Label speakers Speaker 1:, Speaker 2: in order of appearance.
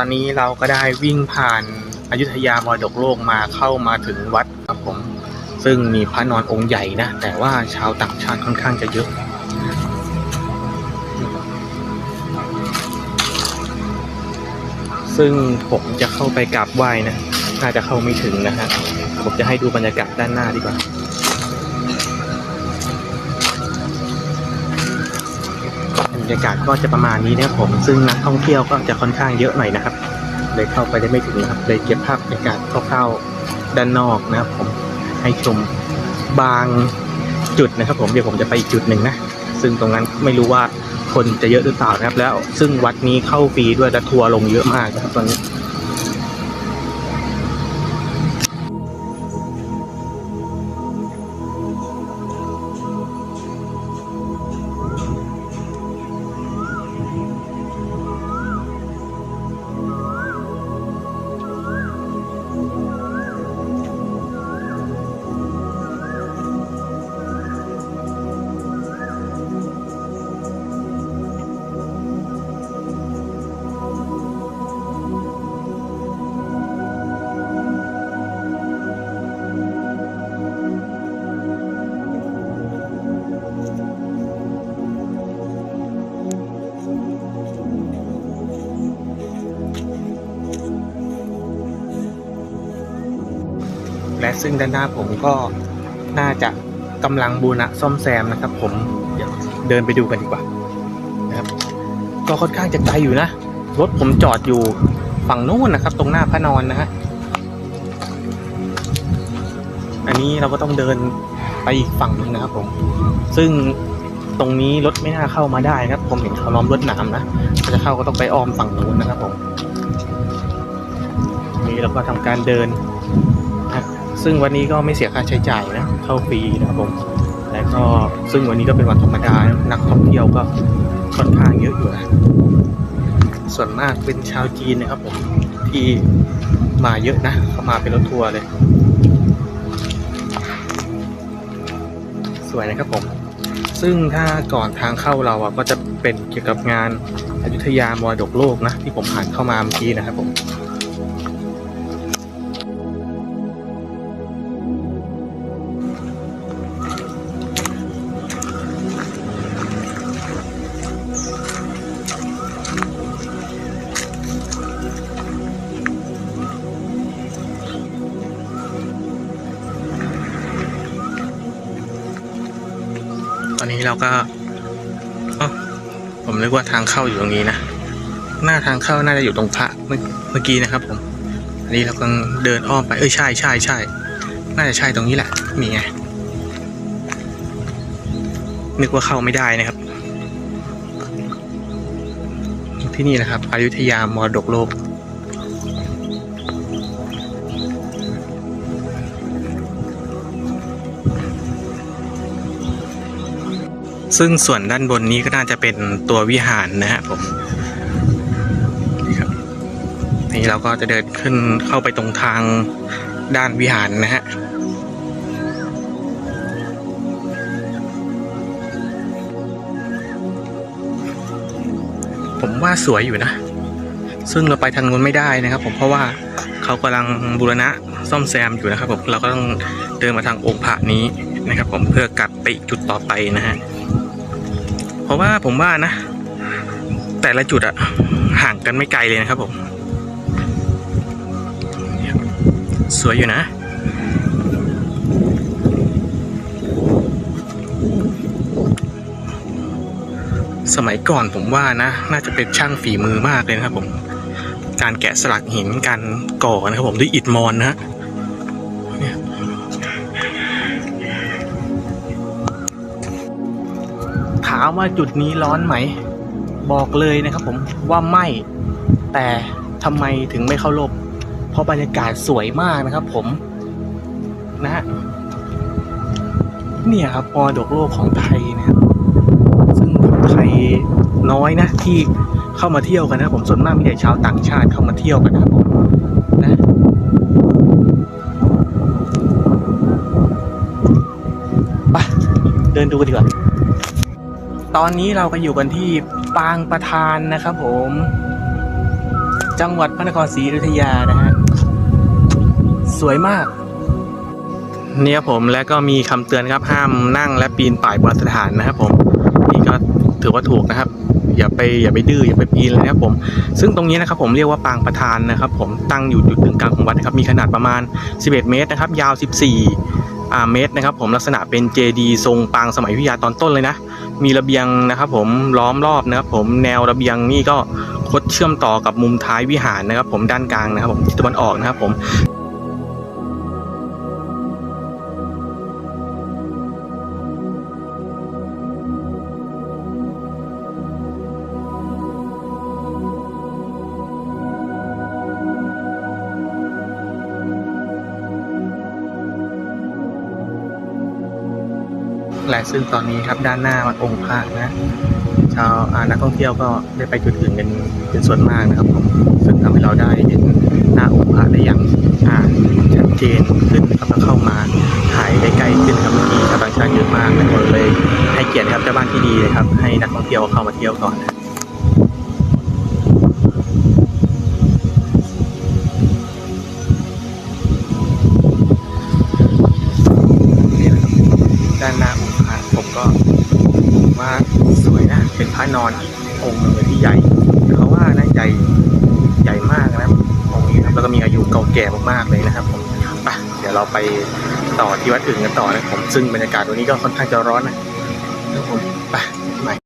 Speaker 1: ตอนนี้เราก็ได้วิ่งผ่านอายุธยามรดกโลกมาเข้ามาถึงวัดครับผม ซึ่งมีพระนอนองค์ใหญ่นะ แต่ว่าชาวต่างชาติค่อนข้างจะเยอะซึ่งผมจะเข้าไปกราบไหว้นะ น่าจะเข้าไม่ถึงนะฮะ ผมจะให้ดูบรรยากาศด้านหน้าดีกว่า รยากาศก็จะประมาณนี้นะครับผมซึ่งนักท่องเที่ยวก็จะค่อนข้างเยอะหน่อยนะครับ เลยเข้าไปได้ไม่ถึงนะครับเลยเก็บภาพบรรยากาศคร่าวๆด้านนอกนะครับผมให้ชมบางจุดนะครับ ผมเดี๋ยวผมจะไปอีกจุดหนึ่งนะซึ่งตรงนั้นไม่รู้ว่าคนจะเยอะหรือเปล่านะครับ แล้วซึ่งวัดนี้เข้าฟรีด้วยและทัวร์ลงเยอะมากนะครับตอนนี้ และซึ่งด้านหน้าผมก็น่าจะกำลังบูรณะซ่อมแซมนะครับ ผมเดี๋ยวเดินไปดูกันดีกว่านะครับ ก็ค่อนข้างจะไกลอยู่นะรถผมจอดอยู่ฝั่งนู้นนะครับ ตรงหน้าพระนอนนะฮะอันนี้เราก็ต้องเดินไปอีกฝั่งหนึงนะครับผม ซึ่งตรงนี้รถไม่น่าเข้ามาได้นะครับ ผมเห็นเขาล้อมรถหนามนะถ้าจะเข้าก็ต้องไปอ้อมฝั่งนู้นนะครับผมนี่เราก็ทำการเดิน ซึ่งวันนี้ก็ไม่เสียค่าใช้จ่ายนะเข้าฟรีนะครับผมและก็ซึ่งวันนี้ก็เป็นวันธรรมดานักท่องเที่ยวก็ค่อนข้างเยอะอยู่นะส่วนมากเป็นชาวจีนนะครับผมที่มาเยอะนะเขามาเป็นรถทัวร์เลย สวยนะครับผม ซึ่งถ้าก่อนทางเข้าเราอะก็จะเป็นเกี่ยวกับงานอยุธยามรดกโลกนะ ที่ผมผ่านเข้ามาเมื่อกี้นะครับผม นี้เราก็อ้าผมนึกว่าทางเข้าอยู่ตรงนี้นะ หน้าทางเข้าน่าจะอยู่ตรงพระเมื่อเมื่อกี้นะครับ ผม อันนี้เรากำลังเดินอ้อมไป เอ้ยใช่ใช่ใช่ น่าจะใช่ตรงนี้แหละ นี่ไง นึกว่าเข้าไม่ได้นะครับ ที่นี่นะครับอยุธยามรดกโลก ซึ่งส่วนด้านบนนี้ก็น่าจะเป็นตัววิหารนะฮะผมนี่ครับนี่เราก็จะเดินขึ้นเข้าไปตรงทางด้านวิหารนะฮะผมว่าสวยอยู่นะ ซึ่งเราไปทางนู้นไม่ได้นะครับ ผมเพราะว่าเขากำลังบูรณะซ่อมแซมอยู่นะครับผมเราก็ต้องเดินมาทางองค์พระนี้นะครับ ผมเพื่อกลับไปอีกจุดต่อไปนะฮะ เพราะว่าผมว่านะ แต่ละจุดอะห่างกันไม่ไกลเลยนะครับผม สวยอยู่นะสมัยก่อนผมว่านะ น่าจะเป็นช่างฝีมือมากเลยนะครับผม การแกะสลักหินการก่อนะครับผมด้วยอิฐมอนนะฮะามว่าจุดนี้ร้อนไหม บอกเลยนะครับผมว่าไม่ แต่ทำไมถึงไม่เข้าร่มเพราะบรรยากาศสวยมากนะครับผมนะฮะเนี่ยครับมรดกโลกของไทยนะครับซึ่งคนไทยน้อยนะที่เข้ามาเที่ยวกันนะผมส่วนมากมีแต่ชาวต่างชาติเข้ามาเที่ยวกันนะครับผมนะไปเดินดูกันดีกว่า ตอนนี้เราก็อยู่กันที่ปางประธานนะครับผม จังหวัดพระนครศรีอยุธยานะฮะ สวยมาก เนี่ยผมและก็มีคำเตือนครับห้ามนั่งและปีนป่ายบราณสถานนะครับผมนี่ก็ถือว่าถูกนะครับ อย่าไปอย่าไปดื้ออย่าไปปีนเลยนะครับผม ซึ่งตรงนี้นะครับผมเรียกว่าปางประธานนะครับ ผมตั้งอยู่จุดกึ่งกลางของวัดนะครับมีขนาดประมาณ 11 เมตรนะครับ ยาว 14อ่เมตรนะครับ ผมลักษณะเป็นเจดีทรงปางสมัยวิทยาตอนต้นเลยนะ มีระเบียงนะครับผมล้อมรอบนะครับผมแนวระเบียงนี่ก็คดเชื่อมต่อกับมุมท้ายวิหารนะครับ ผมด้านกลางนะครับผมทิศตะวันออกนะครับผม และซึ่งตอนนี้ครับด้านหน้าวัดองค์พระนะชาวนักท่องเที่ยวก็ได้ไปจุดอื่นกันเป็นส่วนมากนะครับผมซึ่งทำให้เราได้เห็นหน้าองค์พระได้อย่างชัดเจนขึ้นครับแล้วเข้ามาถ่ายได้ใกล้ขึ้นครับเมื่อกี้ชาวต่างชาติเยอะมากเลยเลยให้เกียรติครับเจ้าบ้านที่ดีเลยครับให้นักท่องเที่ยวเข้ามาเที่ยวก่อนนะ นพระนอนอีกองค์หนึงเลยที่ใหญ่เขาว่าน่าใหญ่ใหญ่มากนะครับองค์นี้ครับแล้วก็มีอายุเก่าแก่มากๆเลยนะครับผมไปเดี๋ยวเราไปต่อที่วัดอื่นกันต่อนะครับผมซึ่งบรรยากาศวันนี้ก็ค่อนข้างจะร้อนนะครับผมไป